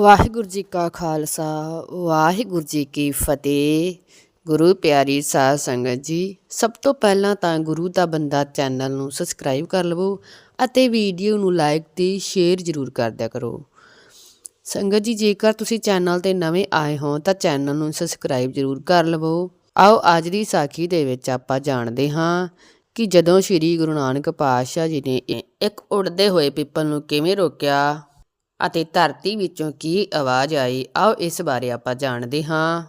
ਵਾਹਿਗੁਰੂ ਜੀ ਕਾ ਖਾਲਸਾ, ਵਾਹਿਗੁਰੂ ਜੀ ਕੀ ਫਤਿਹ। ਗੁਰੂ ਪਿਆਰੀ ਸਾਧ ਸੰਗਤ ਜੀ, ਸਭ ਤੋਂ ਪਹਿਲਾਂ ਤਾਂ ਗੁਰੂ ਦਾ ਬੰਦਾ ਚੈਨਲ ਨੂੰ ਸਬਸਕ੍ਰਾਈਬ ਕਰ ਲਵੋ ਅਤੇ ਵੀਡੀਓ ਨੂੰ ਲਾਈਕ ਤੇ ਸ਼ੇਅਰ ਜ਼ਰੂਰ ਕਰ ਦਿਆ ਕਰੋ। ਸੰਗਤ ਜੀ, ਜੇਕਰ ਤੁਸੀਂ ਚੈਨਲ ਤੇ ਨਵੇਂ ਆਏ ਹੋ ਤਾਂ ਚੈਨਲ ਨੂੰ ਸਬਸਕ੍ਰਾਈਬ ਜ਼ਰੂਰ ਕਰ ਲਵੋ। ਆਓ, ਅੱਜ ਦੀ ਸਾਖੀ ਦੇ ਵਿੱਚ ਆਪਾਂ ਜਾਣਦੇ ਹਾਂ ਕਿ ਜਦੋਂ ਸ੍ਰੀ ਗੁਰੂ ਨਾਨਕ ਪਾਤਸ਼ਾਹ ਜੀ ਨੇ ਇੱਕ ਉੜਦੇ ਹੋਏ ਪਿੱਪਲ ਨੂੰ ਕਿਵੇਂ ਰੋਕਿਆ? ਅਤੇ ਧਰਤੀ ਵਿੱਚੋਂ ਕੀ ਆਵਾਜ਼ ਆਈ, ਆਓ ਇਸ ਬਾਰੇ ਆਪਾਂ ਜਾਣਦੇ ਹਾਂ।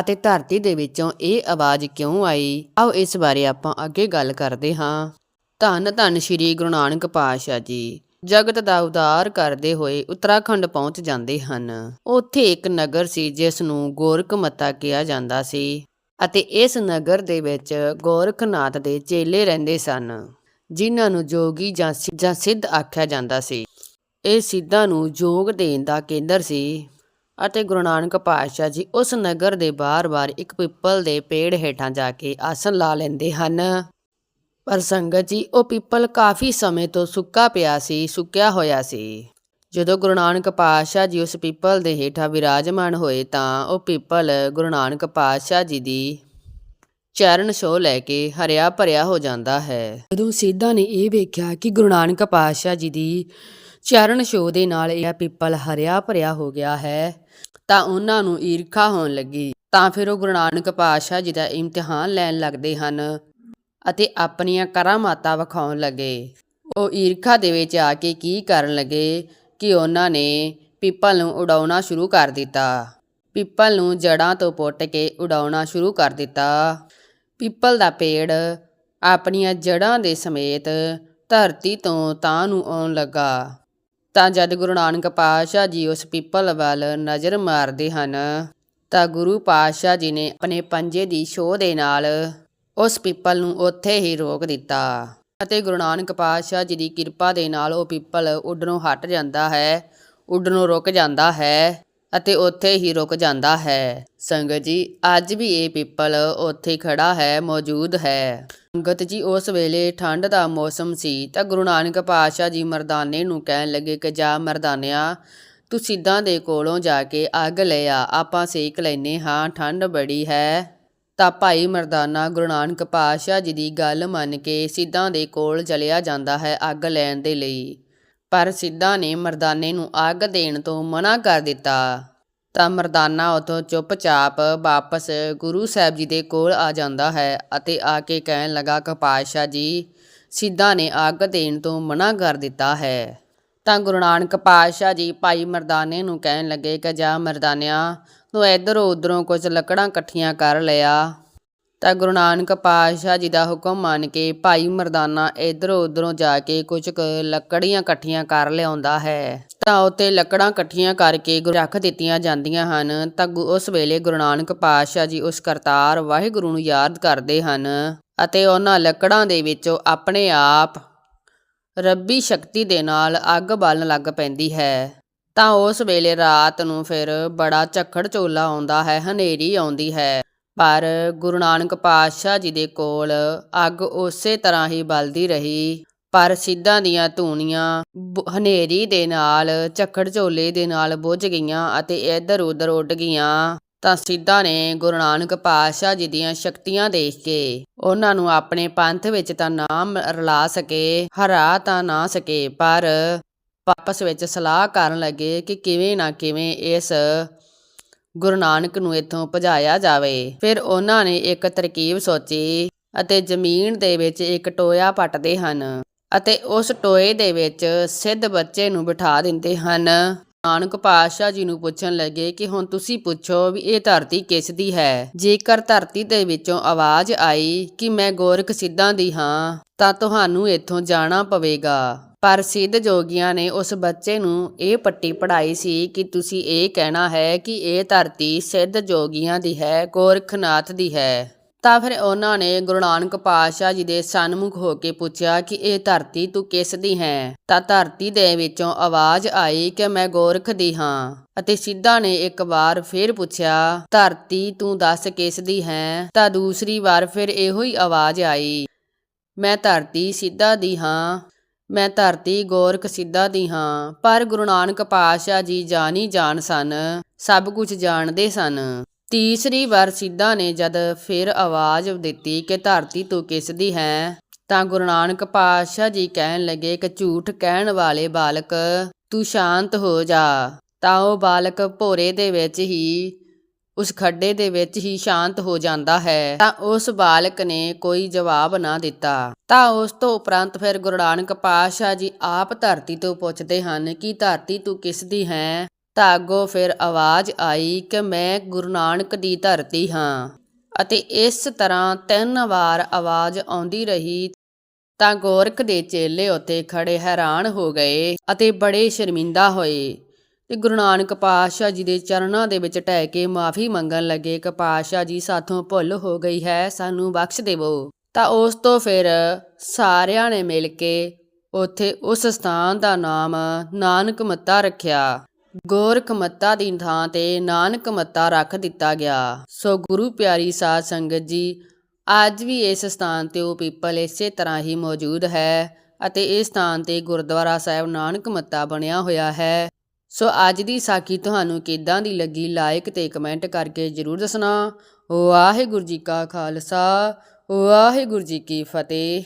ਅਤੇ ਧਰਤੀ ਦੇ ਵਿੱਚੋਂ ਇਹ ਆਵਾਜ਼ ਕਿਉਂ ਆਈ? ਆਓ ਇਸ ਬਾਰੇ ਆਪਾਂ ਅੱਗੇ ਗੱਲ ਕਰਦੇ ਹਾਂ। ਧੰਨ ਧੰਨ ਸ੍ਰੀ ਗੁਰੂ ਨਾਨਕ ਪਾਤਸ਼ਾਹ ਜੀ। ਜਗਤ ਦਾ ਉਦਾਰ ਕਰਦੇ ਹੋਏ ਉੱਤਰਾਖੰਡ ਪਹੁੰਚ ਜਾਂਦੇ ਹਨ। ਉੱਥੇ ਇੱਕ ਨਗਰ ਸੀ, ਜਿਸ ਨੂੰ ਗੋਰਖਮਤਾ ਕਿਹਾ ਜਾਂਦਾ ਸੀ। ਅਤੇ ਇਸ ਨਗਰ ਦੇ ਵਿੱਚ ਗੋਰਖਨਾਥ ਦੇ ਚੇਲੇ ਰਹਿੰਦੇ ਸਨ, ਜਿਨ੍ਹਾਂ ਨੂੰ ਜੋਗੀ ਜਾਂ ਸਿ- ਜਾਂ ਸਿੱਧ ਆਖਿਆ ਜਾਂਦਾ ਸੀ। ਇਹ ਸਿੱਧਾਂ ਨੂੰ ਯੋਗ ਦੇਣ ਦਾ ਕੇਂਦਰ ਸੀ ਅਤੇ ਗੁਰੂ ਨਾਨਕ ਪਾਤਸ਼ਾਹ ਜੀ ਉਸ ਨਗਰ ਦੇ ਬਾਰ-ਬਾਰ ਇੱਕ ਪਿੱਪਲ ਦੇ ਪੇੜ ਹੇਠਾਂ ਜਾ ਕੇ ਆਸਣ ਲਾ ਲੈਂਦੇ ਹਨ। ਪਰ ਸੰਗਤ ਜੀ, ਉਹ ਪਿੱਪਲ ਕਾਫੀ ਸਮੇਂ ਤੋਂ ਸੁੱਕਾ ਪਿਆ ਸੀ, ਸੁੱਕਿਆ ਹੋਇਆ ਸੀ। ਜਦੋਂ ਗੁਰੂ ਨਾਨਕ ਪਾਤਸ਼ਾਹ ਜੀ ਉਸ ਪਿੱਪਲ ਦੇ ਹੇਠਾਂ ਵਿਰਾਜਮਾਨ ਹੋਏ ਤਾਂ ਉਹ ਪਿੱਪਲ ਗੁਰੂ ਨਾਨਕ ਪਾਤਸ਼ਾਹ ਜੀ ਦੀ ਚਰਨ ਛੋਹ ਲੈ ਕੇ ਹਰਿਆ ਭਰਿਆ ਹੋ ਜਾਂਦਾ ਹੈ। ਜਦੋਂ ਸਿੱਧਾ ਨੇ ਇਹ ਵੇਖਿਆ ਕਿ ਗੁਰੂ ਨਾਨਕ ਪਾਤਸ਼ਾਹ ਜੀ ਦੀ ਚਰਨ ਛੋਹ ਦੇ ਨਾਲ ਇਹ ਪਿੱਪਲ ਹਰਿਆ ਭਰਿਆ ਹੋ ਗਿਆ ਹੈ, ਤਾਂ ਉਹਨਾਂ ਨੂੰ ਈਰਖਾ ਹੋਣ ਲੱਗੀ। ਤਾਂ ਫਿਰ ਉਹ ਗੁਰੂ ਨਾਨਕ ਪਾਤਸ਼ਾਹ ਜੀ ਦਾ ਇਮਤਿਹਾਨ ਲੈਣ ਲੱਗਦੇ ਹਨ ਅਤੇ ਆਪਣੀਆਂ ਕਰਾਮਾਤਾਂ ਵਿਖਾਉਣ ਲੱਗੇ। ਉਹ ਈਰਖਾ ਦੇ ਵਿੱਚ ਆ ਕੇ ਕੀ ਕਰਨ ਲੱਗੇ ਕਿ ਉਹਨਾਂ ਨੇ ਪਿੱਪਲ ਨੂੰ ਉਡਾਉਣਾ ਸ਼ੁਰੂ ਕਰ ਦਿੱਤਾ। ਪਿੱਪਲ ਨੂੰ ਜੜਾਂ ਤੋਂ ਪੁੱਟ ਕੇ ਉਡਾਉਣਾ ਸ਼ੁਰੂ ਕਰ ਦਿੱਤਾ। ਪਿੱਪਲ ਦਾ ਪੇੜ ਆਪਣੀਆਂ ਜੜਾਂ ਦੇ ਸਮੇਤ ਧਰਤੀ ਤੋਂ ਤਾਂ ਨੂੰ ਆਉਣ ਲੱਗਾ। ਤਾਂ ਜਦ ਗੁਰੂ ਨਾਨਕ ਪਾਤਸ਼ਾਹ ਜੀ ਉਸ ਪਿੱਪਲ ਵੱਲ ਨਜ਼ਰ ਮਾਰਦੇ ਹਨ, ਤਾਂ ਗੁਰੂ ਪਾਤਸ਼ਾਹ ਜੀ ਨੇ ਆਪਣੇ ਪੰਜੇ ਦੀ ਛੋਹ ਦੇ ਨਾਲ ਉਸ ਪਿੱਪਲ ਨੂੰ ਉੱਥੇ ਹੀ ਰੋਕ ਦਿੱਤਾ ਅਤੇ ਗੁਰੂ ਨਾਨਕ ਪਾਤਸ਼ਾਹ ਜੀ ਦੀ ਕਿਰਪਾ ਦੇ ਨਾਲ ਉਹ ਪਿੱਪਲ ਉੱਡਣੋਂ ਹਟ ਜਾਂਦਾ ਹੈ, ਉੱਡਣੋਂ ਰੁਕ ਜਾਂਦਾ ਹੈ ਅਤੇ ਉੱਥੇ ਹੀ ਰੁਕ ਜਾਂਦਾ ਹੈ। ਸੰਗਤ ਜੀ, ਅੱਜ ਵੀ ਇਹ ਪਿੱਪਲ ਉੱਥੇ ਖੜਾ ਹੈ, ਮੌਜੂਦ ਹੈ। ਸੰਗਤ ਜੀ, ਉਸ ਵੇਲੇ ਠੰਡ ਦਾ ਮੌਸਮ ਸੀ ਤਾਂ ਗੁਰੂ ਨਾਨਕ ਪਾਤਸ਼ਾਹ ਜੀ ਮਰਦਾਨੇ ਨੂੰ ਕਹਿਣ ਲੱਗੇ ਕਿ ਜਾ ਮਰਦਾਨਿਆ, ਤੂੰ ਸਿੱਧਾਂ ਦੇ ਕੋਲੋਂ ਜਾ ਕੇ ਅੱਗ ਲੈ ਆ, ਆਪਾਂ ਸੇਕ ਲੈਨੇ ਹਾਂ, ਠੰਡ ਬੜੀ ਹੈ। ਤਾਂ ਭਾਈ ਮਰਦਾਨਾ ਗੁਰੂ ਨਾਨਕ ਪਾਤਸ਼ਾਹ ਜੀ ਦੀ ਗੱਲ ਮੰਨ ਕੇ ਸਿੱਧਾਂ ਦੇ ਕੋਲ ਚਲਿਆ ਜਾਂਦਾ ਹੈ ਅੱਗ ਲੈਣ ਦੇ ਲਈ। ਪਰ ਸਿੱਧਾ ਨੇ ਮਰਦਾਨੇ ਨੂੰ ਅੱਗ ਦੇਣ ਤੋਂ ਮਨਾ ਕਰ ਦਿੱਤਾ। ਤਾਂ ਮਰਦਾਨਾ ਉਥੋਂ ਚੁੱਪਚਾਪ ਵਾਪਸ ਗੁਰੂ ਸਾਹਿਬ ਜੀ ਦੇ ਕੋਲ ਆ ਜਾਂਦਾ ਹੈ ਅਤੇ ਆ ਕੇ ਕਹਿਣ ਲੱਗਾ ਕਿ ਪਾਤਸ਼ਾਹ ਜੀ, ਸਿੱਧਾਂ ਨੇ ਅੱਗ ਦੇਣ ਤੋਂ ਮਨਾ ਕਰ ਦਿੱਤਾ ਹੈ। ਤਾਂ ਗੁਰੂ ਨਾਨਕ ਪਾਤਸ਼ਾਹ ਜੀ ਭਾਈ ਮਰਦਾਨੇ ਨੂੰ ਕਹਿਣ ਲੱਗੇ ਕਿ, ਜਾ ਮਰਦਾਨਿਆ, ਤੂੰ ਇਧਰੋਂ ਉਧਰੋਂ ਕੁਝ ਲੱਕੜਾਂ ਇਕੱਠੀਆਂ ਕਰ ਲਿਆ। ਤਾਂ ਗੁਰੂ ਨਾਨਕ ਪਾਤਸ਼ਾਹ ਜੀ ਦਾ ਹੁਕਮ ਮੰਨ ਕੇ ਭਾਈ ਮਰਦਾਨਾ ਇਧਰੋਂ ਉਧਰੋਂ ਜਾ ਕੇ ਕੁਝ ਕੁ ਲੱਕੜੀਆਂ ਇਕੱਠੀਆਂ ਕਰ ਲਿਆਉਂਦਾ ਹੈ। ਤਾਂ ਉੱਤੇ ਲੱਕੜਾਂ ਇਕੱਠੀਆਂ ਕਰਕੇ ਗੁਰੂ ਰੱਖ ਦਿੱਤੀਆਂ ਜਾਂਦੀਆਂ ਹਨ। ਤਾਂ ਗੁ- ਉਸ ਵੇਲੇ ਗੁਰੂ ਨਾਨਕ ਪਾਤਸ਼ਾਹ ਜੀ ਉਸ ਕਰਤਾਰ ਵਾਹਿਗੁਰੂ ਨੂੰ ਯਾਦ ਕਰਦੇ ਹਨ ਅਤੇ ਉਹਨਾਂ ਲੱਕੜਾਂ ਦੇ ਵਿੱਚੋਂ ਆਪਣੇ ਆਪ ਰੱਬੀ ਸ਼ਕਤੀ ਦੇ ਨਾਲ ਅੱਗ ਬਾਲਣ ਲੱਗ ਪੈਂਦੀ ਹੈ। ਤਾਂ ਉਸ ਵੇਲੇ ਰਾਤ ਨੂੰ ਫਿਰ ਬੜਾ ਝੱਖੜ ਝੋਲਾ ਆਉਂਦਾ ਹੈ, ਹਨੇਰੀ ਆਉਂਦੀ ਹੈ। ਪਰ ਗੁਰੂ ਨਾਨਕ ਪਾਤਸ਼ਾਹ ਜੀ ਦੇ ਕੋਲ ਅੱਗ ਉਸੇ ਤਰ੍ਹਾਂ ਹੀ ਬਲਦੀ ਰਹੀ। ਪਰ ਸਿੱਧਾਂ ਦੀਆਂ ਧੂਣੀਆਂ ਬ- ਹਨੇਰੀ ਦੇ ਨਾਲ, ਝੱਖੜ ਝੋਲੇ ਦੇ ਨਾਲ ਬੁੱਝ ਗਈਆਂ ਅਤੇ ਇੱਧਰ ਉੱਧਰ ਉੱਡ ਗਈਆਂ। ਤਾਂ ਸਿੱਧਾਂ ਨੇ ਗੁਰੂ ਨਾਨਕ ਪਾਤਸ਼ਾਹ ਜੀ ਦੀਆਂ ਸ਼ਕਤੀਆਂ ਦੇਖ ਕੇ ਉਹਨਾਂ ਨੂੰ ਆਪਣੇ ਪੰਥ ਵਿੱਚ ਤਾਂ ਨਾਮ ਰਲਾ ਸਕੇ, ਹਰਾ ਤਾਂ ਨਾ ਸਕੇ, ਪਰ ਆਪਸ ਵਿੱਚ ਸਲਾਹ ਕਰਨ ਲੱਗੇ ਕਿ ਕਿਵੇਂ ਨਾ ਕਿਵੇਂ ਇਸ ਗੁਰੂ ਨਾਨਕ ਨੂੰ ਇੱਥੋਂ ਭਜਾਇਆ ਜਾਵੇ। ਫਿਰ ਉਹਨਾਂ ਨੇ ਇੱਕ ਤਰਕੀਬ ਸੋਚੀ ਅਤੇ ਜ਼ਮੀਨ ਦੇ ਵਿੱਚ ਇੱਕ ਟੋਇਆ ਪੱਟਦੇ ਹਨ ਅਤੇ ਉਸ ਟੋਏ ਦੇ ਵਿੱਚ ਸਿੱਧ ਬੱਚੇ ਨੂੰ ਬਿਠਾ ਦਿੰਦੇ ਹਨ। ਨਾਨਕ ਪਾਤਸ਼ਾਹ ਜੀ ਨੂੰ ਪੁੱਛਣ ਲੱਗੇ ਕਿ ਹੁਣ ਤੁਸੀਂ ਪੁੱਛੋ ਵੀ ਇਹ ਧਰਤੀ ਕਿਸ ਦੀ ਹੈ? ਜੇਕਰ ਧਰਤੀ ਦੇ ਵਿੱਚੋਂ ਆਵਾਜ਼ ਆਈ ਕਿ ਮੈਂ ਗੋਰਖ ਸਿੱਧਾਂ ਦੀ ਹਾਂ, ਤਾਂ ਤੁਹਾਨੂੰ ਇੱਥੋਂ ਜਾਣਾ ਪਵੇਗਾ। ਪਰ ਸਿੱਧ ਜੋਗੀਆਂ ਨੇ ਉਸ ਬੱਚੇ ਨੂੰ ਇਹ ਪੱਟੀ ਪੜਾਈ ਸੀ ਕਿ ਤੁਸੀਂ ਇਹ ਕਹਿਣਾ ਹੈ ਕਿ ਇਹ ਧਰਤੀ ਸਿੱਧ ਜੋਗੀਆਂ ਦੀ ਹੈ, ਗੋਰਖਨਾਥ ਦੀ ਹੈ। ਤਾਂ ਫਿਰ ਉਹਨਾਂ ਨੇ ਗੁਰੂ ਨਾਨਕ ਪਾਤਸ਼ਾਹ ਜੀ ਦੇ ਸਨਮੁਖ ਹੋ ਕੇ ਪੁੱਛਿਆ ਕਿ ਇਹ ਧਰਤੀ ਤੂੰ ਕਿਸ ਦੀ ਹੈ? ਤਾਂ ਧਰਤੀ ਦੇ ਵਿੱਚੋਂ ਆਵਾਜ਼ ਆਈ ਕਿ ਮੈਂ ਗੋਰਖ ਦੀ ਹਾਂ। ਅਤੇ ਸਿੱਧਾ ਨੇ ਇੱਕ ਵਾਰ ਫਿਰ ਪੁੱਛਿਆ, ਧਰਤੀ ਤੂੰ ਦੱਸ ਕਿਸ ਦੀ ਹੈ? ਤਾਂ ਦੂਸਰੀ ਵਾਰ ਫਿਰ ਇਹੋ ਹੀ ਆਵਾਜ਼ ਆਈ, ਮੈਂ ਧਰਤੀ ਸਿੱਧਾ ਦੀ ਹਾਂ। ਮੈਂ ਧਰਤੀ ਗੋਰਖ ਸਿੱਧਾ ਦੀ ਹਾਂ, ਪਰ ਗੁਰੂ ਨਾਨਕ ਪਾਤਸ਼ਾਹ ਜੀ ਜਾਣੀ ਜਾਣ ਸਨ, ਸਭ ਕੁਝ ਜਾਣਦੇ ਸਨ। ਤੀਸਰੀ ਵਾਰ ਸਿੱਧਾ ਨੇ ਜਦ ਫਿਰ ਆਵਾਜ਼ ਦਿੱਤੀ ਕਿ ਧਰਤੀ ਤੂੰ ਕਿਸ ਦੀ ਹੈ, ਤਾਂ ਗੁਰੂ ਨਾਨਕ ਪਾਤਸ਼ਾਹ ਜੀ ਕਹਿਣ ਲੱਗੇ ਕਿ ਝੂਠ ਕਹਿਣ ਵਾਲੇ ਬਾਲਕ, ਤੂੰ ਸ਼ਾਂਤ ਹੋ ਜਾ। ਤਾਂ ਉਹ ਬਾਲਕ ਭੋਰੇ ਦੇ ਵਿੱਚ ਹੀ ਉਸ ਖੱਡੇ ਦੇ ਵਿੱਚ ਹੀ ਸ਼ਾਂਤ ਹੋ ਜਾਂਦਾ ਹੈ, ਤਾਂ ਉਸ ਬਾਲਕ ਨੇ ਕੋਈ ਜਵਾਬ ਨਾ ਦਿੱਤਾ। ਤਾਂ ਉਸ ਤੋਂ ਉਪਰੰਤ ਫਿਰ ਗੁਰੂ ਨਾਨਕ ਪਾਤਸ਼ਾਹ ਜੀ ਆਪ ਧਰਤੀ ਤੋਂ ਪੁੱਛਦੇ ਹਨ ਕਿ ਧਰਤੀ ਤੂੰ ਕਿਸ ਦੀ ਹੈ? ਤਾਂ ਅੱਗੋਂ ਫਿਰ ਆਵਾਜ਼ ਆਈ ਕਿ ਮੈਂ ਗੁਰੂ ਨਾਨਕ ਦੀ ਧਰਤੀ ਹਾਂ। ਅਤੇ ਇਸ ਤਰ੍ਹਾਂ ਤਿੰਨ ਵਾਰ ਆਵਾਜ਼ ਆਉਂਦੀ ਰਹੀ, ਤਾਂ ਗੋਰਖ ਦੇ ਚੇਲੇ ਉੱਤੇ ਖੜੇ ਹੈਰਾਨ ਹੋ ਗਏ ਅਤੇ ਬੜੇ ਸ਼ਰਮਿੰਦਾ ਹੋਏ। ਤੇ ਗੁਰੂ ਨਾਨਕ ਪਾਤਸ਼ਾਹ ਜੀ ਦੇ ਚਰਨਾਂ ਦੇ ਵਿੱਚ ਟਹਿ ਕੇ ਮਾਫੀ ਮੰਗਣ ਲੱਗੇ। ਕਿ ਪਾਤਸ਼ਾਹ ਜੀ ਸਾਥੋਂ ਭੁੱਲ ਹੋ ਗਈ ਹੈ, ਸਾਨੂੰ ਬਖਸ਼ ਦੇਵੋ। ਤਾਂ ਉਸ ਤੋਂ ਫਿਰ ਸਾਰਿਆਂ ਨੇ ਮਿਲ ਕੇ ਉੱਥੇ ਉਸ ਸਥਾਨ ਦਾ ਨਾਮ ਨਾਨਕ ਮੱਤਾ ਰੱਖਿਆ। ਗੋਰਖ ਮੱਤਾ ਦੀ ਥਾਂ ਤੇ ਨਾਨਕ ਮੱਤਾ ਰੱਖ ਦਿੱਤਾ ਗਿਆ। ਸੋ ਗੁਰੂ ਪਿਆਰੀ ਸਾਧ ਸੰਗਤ ਜੀ, ਅੱਜ ਵੀ ਇਸ ਸਥਾਨ ਤੇ ਉਹ ਪੀਪਲ ਇਸੇ ਤਰ੍ਹਾਂ ਹੀ ਮੌਜੂਦ ਹੈ ਅਤੇ ਇਸ ਸਥਾਨ ਤੇ ਗੁਰਦੁਆਰਾ ਸਾਹਿਬ ਨਾਨਕ ਮੱਤਾ ਬਣਿਆ ਹੋਇਆ ਹੈ। ਸੋ ਅੱਜ ਦੀ ਸਾਖੀ ਤੁਹਾਨੂੰ ਕਿੱਦਾਂ ਦੀ ਲੱਗੀ? ਲਾਈਕ ਤੇ ਕਮੈਂਟ ਕਰਕੇ ਜਰੂਰ ਦੱਸਣਾ। ਵਾਹਿਗੁਰੂ ਜੀ ਕਾ ਖਾਲਸਾ, ਵਾਹਿਗੁਰੂ ਜੀ ਕੀ ਫਤਿਹ।